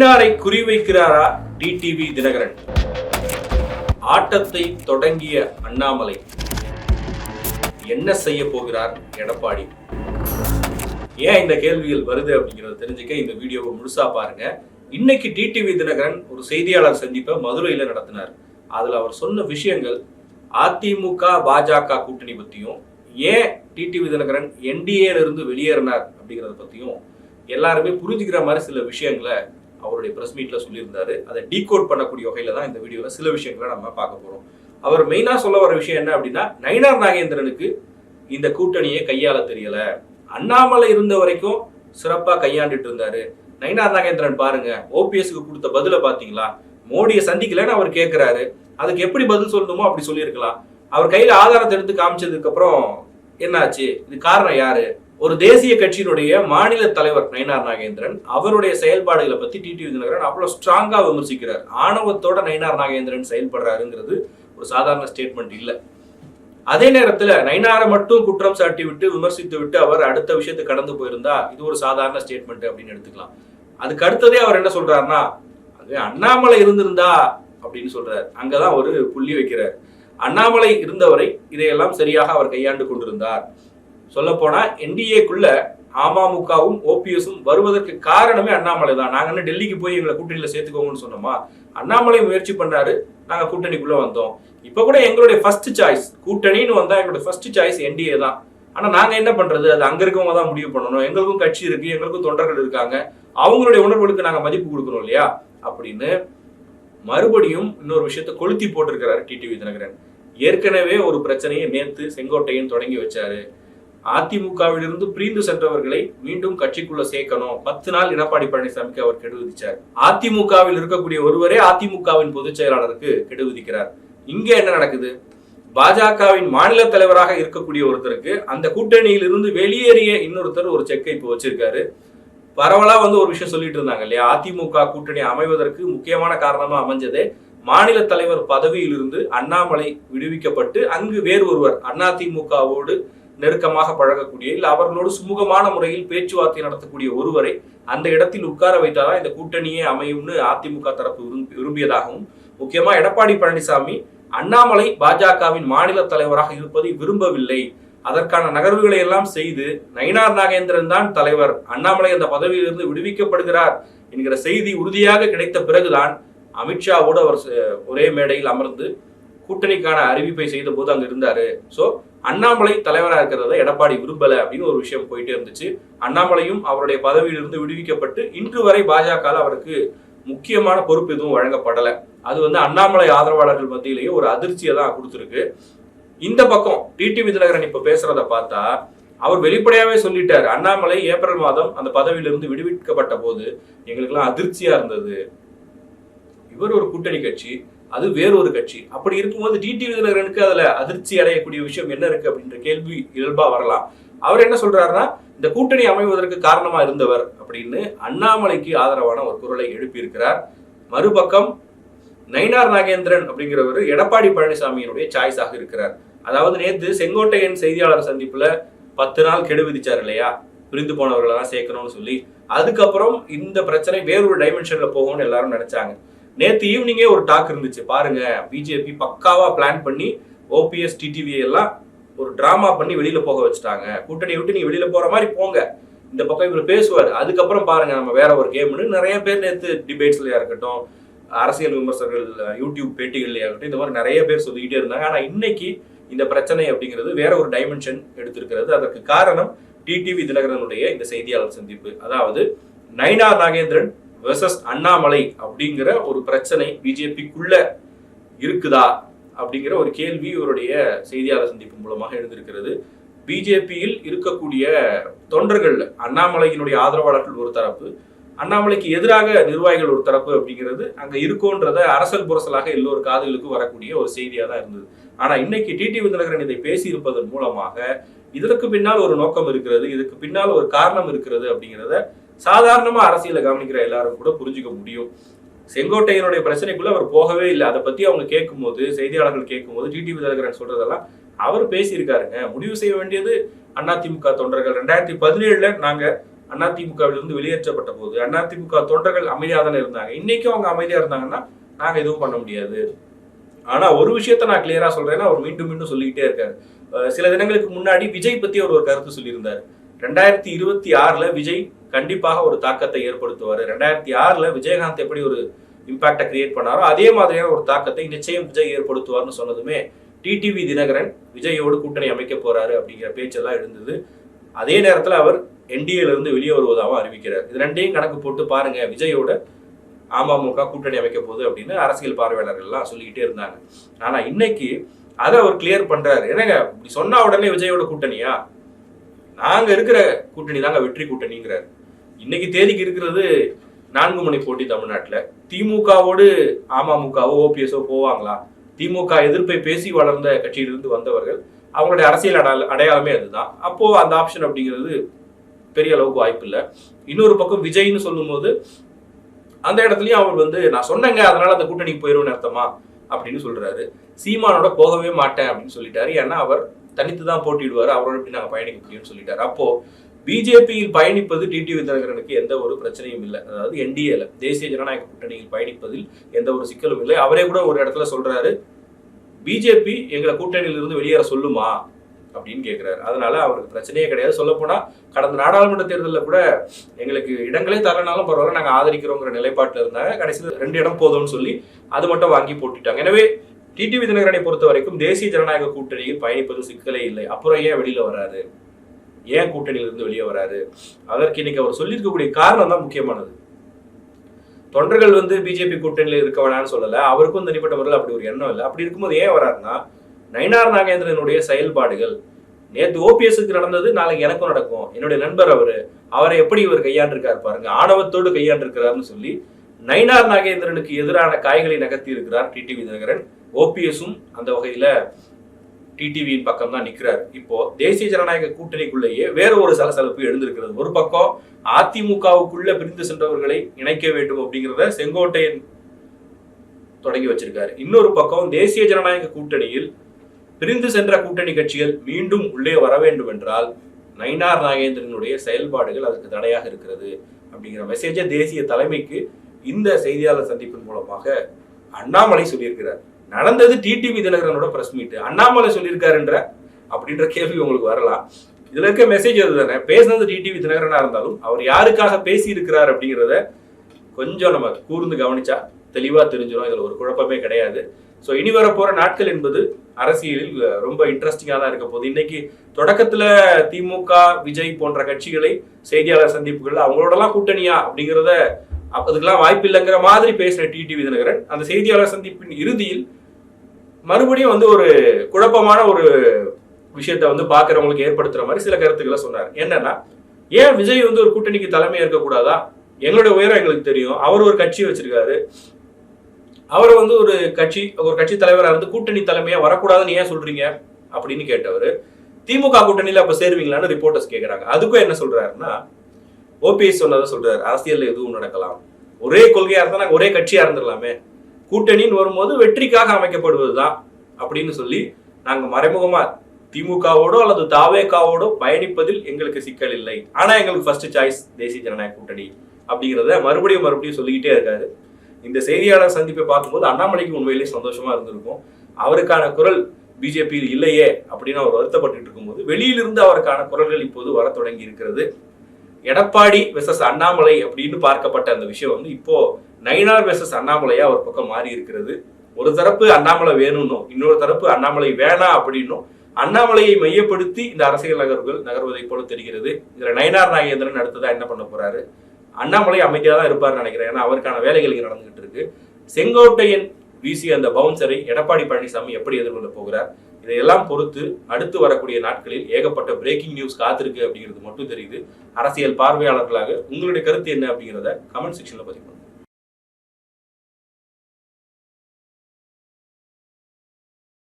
நயினாரை குறிவைக்கிறாரா TTV Dinakaran? ஆட்டத்தை தொடங்கிய அண்ணாமலை என்ன செய்ய போகிறார் எடப்பாடி? ஏன் இந்த கேள்விகள் வருது அப்படிங்கறத தெரிஞ்சுக்க இந்த வீடியோவை முழுசா பாருங்க. இன்னைக்கு டிடிவி தினகரன் ஒரு செய்தியாளர் சந்திப்பை மதுரையில நடத்தினார். அதுல அவர் சொன்ன விஷயங்கள் அதிமுக பாஜக கூட்டணி பத்தியும் ஏன் டிடிவி தினகரன் என்டிஏல இருந்து வெளியேறினார் அப்படிங்கறத பத்தியும் எல்லாருமே புரிஞ்சுக்கிற மாதிரி சில விஷயங்களை அவருடைய ப்ரெஸ் மீட்டில் சொல்லியிருந்தாரு. அதை டீகோட் பண்ணக்கூடிய வகையில் தான் இந்த வீடியோவில் சில விஷயங்களை நம்ம பார்க்க போகிறோம் அவர் மெயினாக சொல்ல வர விஷயம் என்ன அப்படின்னா நயினார் நாகேந்திரனுக்கு இந்த கூட்டணியை கையாள தெரியல. அண்ணாமலை இருந்த வரைக்கும் சிறப்பாக கையாண்டுட்டு இருந்தாரு. நயினார் நாகேந்திரன் பாருங்க ஓபிஎஸ்க்கு கொடுத்த பதில பாத்தீங்களா மோடியை சந்திக்கலன்னு அவர் கேட்கிறாரு அதுக்கு எப்படி பதில் சொல்லணுமோ அப்படி சொல்லியிருக்கலாம். அவர் கையில ஆதாரத்தை எடுத்து காமிச்சதுக்கு அப்புறம் என்னாச்சு? இது காரணம் யாரு? ஒரு தேசிய கட்சியினுடைய மாநில தலைவர் நயினார் நாகேந்திரன் அவருடைய செயல்பாடுகளை பத்தி டிடி விஜயநகரன் அவ்வளவு ஸ்ட்ராங்கா விமர்சிக்கிறார். ஆணவத்தோட நயினார் நாகேந்திரன் செயல்படுறாருங்கிறது ஒரு சாதாரண ஸ்டேட்மெண்ட் இல்ல. அதே நேரத்துல நயினாரை மட்டும் குற்றம் சாட்டி விட்டு விமர்சித்து விட்டு அவர் அடுத்த விஷயத்தை கடந்து போயிருந்தா இது ஒரு சாதாரண ஸ்டேட்மெண்ட் அப்படின்னு எடுத்துக்கலாம். அதுக்கு அடுத்ததே அவர் என்ன சொல்றாருன்னா அது அண்ணாமலை இருந்திருந்தா அப்படின்னு சொல்றாரு. அங்கதான் ஒரு புள்ளி வைக்கிறார். அண்ணாமலை இருந்தவரை இதையெல்லாம் சரியாக அவர் கையாண்டு கொண்டிருந்தார். சொல்ல போனா என்டிஏக்குள்ள அமமுகவும் ஓபிஎஸும் வருவதற்கு காரணமே அண்ணாமலை தான். நாங்க என்ன டெல்லிக்கு போய் எங்களை கூட்டணியில சேர்த்துக்கோங்கன்னு சொன்னோமா? அண்ணாமலை முயற்சி பண்ணாரு. நாங்க கூட்டணிக்குள்ள வந்தோம். இப்ப கூட எங்களுடைய ஃபர்ஸ்ட் சாய்ஸ் கூட்டணின்னு வந்தா எங்களுடைய ஃபர்ஸ்ட் சாய்ஸ் என்டிஏ தான். ஆனா நாங்க என்ன பண்றது? அது அங்க இருக்கவங்க தான் முடிவு பண்ணணும். எங்களுக்கும் கட்சி இருக்கு எங்களுக்கும் தொண்டர்கள் இருக்காங்க. அவங்களுடைய உணர்வுகளுக்கு நாங்க மதிப்பு கொடுக்கணும் இல்லையா? அப்படின்னு மறுபடியும் இன்னொரு விஷயத்த கொளுத்தி போட்டிருக்கிறாரு டிடிவி தினகரன் ஏற்கனவே ஒரு பிரச்சனையை நேத்து செங்கோட்டையன் தொடங்கி வச்சாரு. அதிமுகவிலிருந்து பிரிந்து சென்றவர்களை மீண்டும் கட்சிக்குள்ள சேர்க்கணும். பத்து நாள் எடப்பாடி பழனிசாமிக்கு அவர் கெடு விதிச்சார். அதிமுகவில் இருக்கக்கூடிய ஒருவரே அதிமுகவின் பொதுச் செயலாளருக்கு கெடு விதிக்கிறார். இங்க என்ன நடக்குது? பாஜகவின் மாநில தலைவராக இருக்கக்கூடிய ஒருத்தருக்கு அந்த கூட்டணியில் இருந்து வெளியேறிய இன்னொருத்தர் ஒரு செக்கை இப்போ வச்சிருக்காரு. பரவலா வந்து ஒரு விஷயம் சொல்லிட்டு இருந்தாங்க இல்லையா? அதிமுக கூட்டணி அமைவதற்கு முக்கியமான காரணமா அமைஞ்சதே மாநில தலைவர் பதவியிலிருந்து அண்ணாமலை விடுவிக்கப்பட்டு அங்கு வேறு ஒருவர் அதிமுகவோடு நெருக்கமாக பழகக்கூடிய இல்லை அவர்களோடு சுமூகமான முறையில் பேச்சுவார்த்தை நடத்தக்கூடிய ஒருவரை அந்த இடத்தில் உட்கார வைத்தாதான் இந்த கூட்டணியே அமையும்னு அதிமுக தரப்பு விரும்பி- விரும்பியதாகவும் முக்கியமா எடப்பாடி பழனிசாமி அண்ணாமலை பாஜகவின் மாநில தலைவராக இருப்பதை விரும்பவில்லை. அதற்கான நகர்வுகளை எல்லாம் செய்து நயினார் நாகேந்திரன் தான் தலைவர். அண்ணாமலை அந்த பதவியிலிருந்து விடுவிக்கப்படுகிறார் என்கிற செய்தி உறுதியாக கிடைத்த பிறகுதான் அமித்ஷாவோடு அவர் ஒரே மேடையில் அமர்ந்து கூட்டணிக்கான அறிவிப்பை செய்த போது அங்க இருந்தாரு சோ அண்ணாமலை தலைவரா இருக்கிறத எடப்பாடி விரும்பல அப்படின்னு ஒரு விஷயம் போயிட்டே இருந்துச்சு. அண்ணாமலையும் அவருடைய பதவியிலிருந்து விடுவிக்கப்பட்டு இன்று வரை பாஜக அவருக்கு முக்கியமான பொறுப்பு எதுவும் வழங்கப்படல. அது வந்து அண்ணாமலை ஆதரவாளர்கள் மத்தியிலேயே ஒரு அதிர்ச்சியை தான் கொடுத்துருக்கு. இந்த பக்கம் டிடிவி தினகரன் இப்ப பேசுறத பார்த்தா அவர் வெளிப்படையாவே சொல்லிட்டாரு அண்ணாமலை ஏப்ரல் மாதம் அந்த பதவியிலிருந்து விடுவிக்கப்பட்ட போது எங்களுக்கெல்லாம் அதிர்ச்சியா இருந்தது. இவர் ஒரு கூட்டணி கட்சி அது வேறொரு கட்சி. அப்படி இருக்கும்போது டிடிவி தினகரனுக்கு அதுல அதிர்ச்சி அடையக்கூடிய விஷயம் என்ன இருக்கு அப்படின்ற கேள்வி இயல்பா வரலாம். அவர் என்ன சொல்றாருன்னா இந்த கூட்டணி அமைவதற்கு காரணமா இருந்தவர் அப்படின்னு அண்ணாமலைக்கு ஆதரவான ஒரு குரலை எழுப்பியிருக்கிறார். மறுபக்கம் நயினார் நாகேந்திரன் அப்படிங்கிறவர் எடப்பாடி பழனிசாமியினுடைய சாய்ஸாக இருக்கிறார். அதாவது நேத்து செங்கோட்டையன் செய்தியாளர் சந்திப்புல பத்து நாள் கெடு விதிச்சார் இல்லையா? பிரிந்து போனவர்களெல்லாம் சேர்க்கணும்னு சொல்லி. அதுக்கப்புறம் இந்த பிரச்சனை வேறொரு டைமென்ஷன்ல போகும்னு எல்லாரும் நினைச்சாங்க. நேத்து ஈவினிங்கே ஒரு டாக் இருந்துச்சு. பாருங்க பிஜேபி பக்காவா பிளான் பண்ணி ஓபிஎஸ் டிடிவி எல்லாம் ஒரு டிராமா பண்ணி வெளியில போக வச்சுட்டாங்க. கூட்டணி விட்டு நீங்க வெளியில போற மாதிரி போங்க. இந்த பக்கம் இவர் பேசுவார். அதுக்கப்புறம் பாருங்க நம்ம வேற ஒரு கேம்னு நிறைய பேர் நேத்து டிபேட்ஸ்லயா இருக்கட்டும் அரசியல் விமர்சகர்கள் யூடியூப் பேட்டிகள்லயா இருக்கட்டும் இந்த மாதிரி நிறைய பேர் சொல்லிக்கிட்டே இருந்தாங்க. ஆனா இன்னைக்கு இந்த பிரச்சனை அப்படிங்கிறது வேற ஒரு டைமென்ஷன் எடுத்திருக்கிறது. அதற்கு காரணம் டிடிவி தினகரனுடைய இந்த செய்தியாளர் சந்திப்பு. அதாவது நயினார் நாகேந்திரன் வெர்சஸ் அண்ணாமலை அப்படிங்கிற ஒரு பிரச்சனை பிஜேபிக்குள்ள இருக்குதா அப்படிங்கிற ஒரு கேள்வி இவருடைய செய்தியாளர் சந்திப்பு மூலமாக எழுந்திருக்கிறது. பிஜேபியில் இருக்கக்கூடிய தொண்டர்கள் அண்ணாமலையினுடைய ஆதரவாளர்கள் ஒரு தரப்பு அண்ணாமலைக்கு எதிராக நிர்வாகிகள் ஒரு தரப்பு அப்படிங்கிறது அங்க இருக்கோன்றத அரசல் புரசலாக எல்லோரு காதுகளுக்கும் வரக்கூடிய ஒரு செய்தியா தான் இருந்தது. ஆனா இன்னைக்கு டிடி தினகரன் இதை பேசியிருப்பதன் மூலமாக இதற்கு பின்னால் ஒரு நோக்கம் இருக்கிறது இதுக்கு பின்னால் ஒரு காரணம் இருக்கிறது அப்படிங்கிறத சாதாரணமா அரசியலில் கவனிக்கிற எல்லாரும் கூட புரிஞ்சுக்க முடியும். செங்கோட்டையனுடைய பிரச்சனைக்குள்ள அவர் போகவே இல்லை. அதை பத்தி அவங்க கேட்கும்போது செய்தியாளர்கள் கேட்கும்போது டிடிவி தினகரன் சொல்றதெல்லாம் அவர் பேசியிருக்காருங்க. முடிவு செய்ய வேண்டியது அதிமுக தொண்டர்கள். ரெண்டாயிரத்தி பதினேழுல நாங்க அதிமுகவிலிருந்து வெளியேற்றப்பட்ட போது அதிமுக தொண்டர்கள் அமைதியாக தானே இருந்தாங்க. இன்னைக்கும் அவங்க அமைதியா இருந்தாங்கன்னா நாங்க எதுவும் பண்ண முடியாது. ஆனா ஒரு விஷயத்த நான் கிளியரா சொல்றேன்னா அவர் மீண்டும் மீண்டும் சொல்லிக்கிட்டே இருக்காரு. சில தினங்களுக்கு முன்னாடி விஜய் பத்தி அவர் ஒரு கருத்து சொல்லியிருந்தார். ரெண்டாயிரத்தி இருபத்தி ஆறுல விஜய் கண்டிப்பாக ஒரு தாக்கத்தை ஏற்படுத்துவார். ரெண்டாயிரத்தி ஆறுல விஜயகாந்த் எப்படி ஒரு இம்பாக்டை கிரியேட் பண்ணாரோ அதே மாதிரியான ஒரு தாக்கத்தை நிச்சயம் விஜய் ஏற்படுத்துவார்னு சொன்னதுமே டிடிவி தினகரன் விஜயோடு கூட்டணி அமைக்க போறாரு அப்படிங்கிற பேச்செல்லாம் இருந்தது அதே நேரத்தில் அவர் என்டிஏலேருந்து வெளியே வருவதாகவும் அறிவிக்கிறார். இது ரெண்டையும் கணக்கு போட்டு பாருங்க விஜயோட அமமுக கூட்டணி அமைக்க போகுது அப்படின்னு அரசியல் பார்வையாளர்கள்லாம் சொல்லிக்கிட்டே இருந்தாங்க. ஆனால் இன்னைக்கு அதை அவர் கிளியர் பண்றாரு. என்னங்க இப்படி உடனே விஜயோட கூட்டணியா? நாங்க இருக்கிற கூட்டணி தாங்க வெற்றி கூட்டணிங்கிறார். இன்னைக்கு தேதிக்கு இருக்கிறது நான்கு மணி போட்டி தமிழ்நாட்டுல. திமுகவோடு அமமுகவோ ஓபிஎஸ்ஓ போவாங்களா? திமுக எதிர்ப்பை பேசி வளர்ந்த கட்சியிலிருந்து வந்தவர்கள் அவங்களுடைய அரசியல் அடையாள அடையாளமே அதுதான். அப்போ அந்த ஆப்ஷன் அப்படிங்கிறது பெரிய அளவுக்கு வாய்ப்பு இல்லை. இன்னொரு பக்கம் விஜய்னு சொல்லும்போது அந்த இடத்துலயும் அவர் வந்து நான் சொன்னேங்க அதனால அந்த கூட்டணிக்கு போயிருவேன் அர்த்தமா? அப்படின்னு சொல்றாரு. சீமானோட போகவே மாட்டேன் அப்படின்னு சொல்லிட்டாரு. ஏன்னா அவர் தனித்து தான் போட்டிடுவார் அவரோட எப்படி நாங்கள் பயணிக்க முடியும்னு சொல்லிட்டார். அப்போ பிஜேபியில் பயணிப்பது டிடிவி தினகரனுக்கு எந்த ஒரு பிரச்சனையும் இல்லை. அதாவது என்டிஏல தேசிய ஜனநாயக கூட்டணியில் பயணிப்பதில் எந்த ஒரு சிக்கலும் இல்லை. அவரே கூட ஒரு இடத்துல சொல்றாரு பிஜேபி எங்களை கூட்டணியிலிருந்து வெளியேற சொல்லுமா? அப்படின்னு கேட்கிறாரு அதனால அவருக்கு பிரச்சனையே கிடையாது. சொல்லப்போனா கடந்த நாடாளுமன்ற தேர்தலில் கூட எங்களுக்கு இடங்களே தரனாலும் பரவாயில்ல நாங்கள் ஆதரிக்கிறோங்கிற நிலைப்பாட்டில் இருந்தாங்க. கடைசியில் ரெண்டு இடம் போதும்னு சொல்லி அது மட்டும் வாங்கி போட்டுட்டாங்க. எனவே டிடிவி தினகரனை பொறுத்த வரைக்கும் தேசிய ஜனநாயக கூட்டணியில் பயணிப்பது சிக்கலே இல்லை. அப்புறம் ஏன் வெளியில வராது? ஏன் கூட்டணியில இருந்து வெளியே வராரு அதற்கு இன்னைக்கு அவர் சொல்லியிருக்கக்கூடிய காரணம் தான் முக்கியமானது. தொண்டர்கள் வந்து பிஜேபி கூட்டணியில் இருக்க வேணாம்னு சொல்லலை. அவருக்கும் தனிப்பட்ட முறையில் அப்படி ஒரு எண்ணம் இல்லை. அப்படி இருக்கும்போது ஏன் வராருன்னா நயினார் நாகேந்திரனுடைய செயல்பாடுகள். நேற்று ஓபிஎஸ்க்கு நடந்தது நாளைக்கு எனக்கும் நடக்கும். என்னுடைய நண்பர் அவரு அவரை எப்படி இவர் கையாண்டிருக்கார் பாருங்க. ஆணவத்தோடு கையாண்டிருக்கிறார்னு சொல்லி நயினார் நாகேந்திரனுக்கு எதிரான காய்களை நகர்த்தி இருக்கிறார் டிடிவி தினகரன். ஓபிஎஸும் அந்த வகையில டிடிவியின் பக்கம் தான் நிக்கிறார். இப்போ தேசிய ஜனநாயக கூட்டணிக்குள்ளேயே வேற ஒரு சலசலப்பு எழுந்திருக்கிறது. ஒரு பக்கம் அதிமுகவுக்குள்ள பிரிந்து சென்றவர்களை இணைக்க வேண்டும் அப்படிங்கிறத செங்கோட்டையன் தொடங்கி வச்சிருக்காரு. இன்னொரு பக்கம் தேசிய ஜனநாயக கூட்டணியில் பிரிந்து சென்ற கூட்டணி கட்சிகள் மீண்டும் உள்ளே வர வேண்டும் என்றால் நயினார் நாகேந்திரனுடைய செயல்பாடுகள் அதற்கு தடையாக இருக்கிறது அப்படிங்கிற மெசேஜை தேசிய தலைமைக்கு இந்த செய்தியாளர் சந்திப்பின் மூலமாக அண்ணாமலை சொல்லியிருக்கிறார். நடந்தது டிடிவி தினகரனோட பிரஸ் மீட் அண்ணாமலை சொல்லியிருக்காருன்ற அப்படின்ற கேள்வி உங்களுக்கு வரலாம். இதுல இருக்க மெசேஜ் அதுதானே? பேசுனது டிடிவி தினகரனா இருந்தாலும் அவர் யாருக்காக பேசி இருக்கிறார் அப்படிங்கிறத கொஞ்சம் நம்ம கூர்ந்து கவனிச்சா தெளிவா தெரிஞ்சிடும் இதுல ஒரு குழப்பமே கிடையாது. ஸோ இனி வரப்போற நாட்கள் என்பது அரசியலில் ரொம்ப இன்ட்ரெஸ்டிங்காக தான் இருக்க போகுது. இன்னைக்கு தொடக்கத்துல திமுக விஜய் போன்ற கட்சிகளை செய்தியாளர் சந்திப்புகள் அவங்களோடலாம் கூட்டணியா அப்படிங்கிறத அதுக்கெல்லாம் வாய்ப்பு இல்லைங்கிற மாதிரி பேசின டிடிவி தினகரன் அந்த செய்தியாளர் சந்திப்பின் இறுதியில் மறுபடியும் வந்து ஒரு குழப்பமான ஒரு விஷயத்த வந்து பாக்குறவங்களுக்கு ஏற்படுத்துற மாதிரி சில கருத்துக்களை சொன்னார். என்னன்னா ஏன் விஜய் வந்து ஒரு கூட்டணிக்கு தலைமையா இருக்கக்கூடாதா? எங்களுடைய உயரம் எங்களுக்கு தெரியும். அவர் ஒரு கட்சி வச்சிருக்காரு. அவர் வந்து ஒரு கட்சி ஒரு கட்சி தலைவராக இருந்து கூட்டணி தலைமையா வரக்கூடாதுன்னு ஏன் சொல்றீங்க? அப்படின்னு கேட்டவர் திமுக கூட்டணியில அப்ப சேருவீங்களான்னு ரிப்போர்ட்டர்ஸ் கேட்குறாங்க அதுக்கும் என்ன சொல்றாருன்னா ஓபிஎஸ் சொன்னதை சொல்றாரு. அரசியலில் எதுவும் நடக்கலாம். ஒரே கொள்கையா இருந்தா நாங்க ஒரே கட்சியா இருந்துடலாமே. கூட்டணின்னு வரும்போது வெற்றிக்காக அமைக்கப்படுவதுதான் அப்படின்னு சொல்லி நாங்கள் மறைமுகமாக திமுகவோடோ அல்லது தாவேகாவோடோ பயணிப்பதில் எங்களுக்கு சிக்கல் இல்லை. ஆனால் எங்களுக்கு ஃபர்ஸ்ட் சாய்ஸ் தேசிய ஜனநாயக கூட்டணி அப்படிங்கிறத மறுபடியும் மறுபடியும் சொல்லிக்கிட்டே இருக்காரு. இந்த செய்தியாளர் சந்திப்பை பார்க்கும்போது அண்ணாமலைக்கு உண்மையிலேயே சந்தோஷமா இருந்திருக்கும். அவருக்கான குரல் பிஜேபியில் இல்லையே அப்படின்னு அவர் வருத்தப்பட்டு இருக்கும்போது வெளியிலிருந்து அவருக்கான குரல்கள் இப்போது வர தொடங்கி இருக்கிறது. எடப்பாடி வெசஸ் அண்ணாமலை அப்படின்னு பார்க்கப்பட்ட அந்த விஷயம் வந்து இப்போ நயினார் வெசஸ் அண்ணாமலையா ஒரு பக்கம் மாறி இருக்கிறது. ஒரு தரப்பு அண்ணாமலை வேணும்னும் இன்னொரு தரப்பு அண்ணாமலை வேணாம் அப்படின்னும் அண்ணாமலையை மையப்படுத்தி இந்த அரசியல் நகர்வுகள் நகர்வதை போல தெரிகிறது. இதுல நயனார் நாகேந்திரன் அடுத்ததா என்ன பண்ண போறாரு? அண்ணாமலை அமைதியா தான் இருப்பார்னு நினைக்கிறேன். ஏன்னா அவருக்கான வேலைகள் இங்கே நடந்துகிட்டு இருக்கு. செங்கோட்டையன் வீசிய அந்த பவுன்சரை எடப்பாடி பழனிசாமி எப்படி எதிர்கொள்ள போகிறார்? இதையெல்லாம் பொறுத்து அடுத்து வரக்கூடிய நாட்களில் ஏகப்பட்ட பிரேக்கிங் நியூஸ் காத்திருக்கு அப்படிங்கிறது மட்டும் தெரியுது. அரசியல் பார்வையாளர்களாக உங்களுடைய கருத்து என்ன அப்படிங்கிறத கமெண்ட் செக்ஷன்ல பதிவு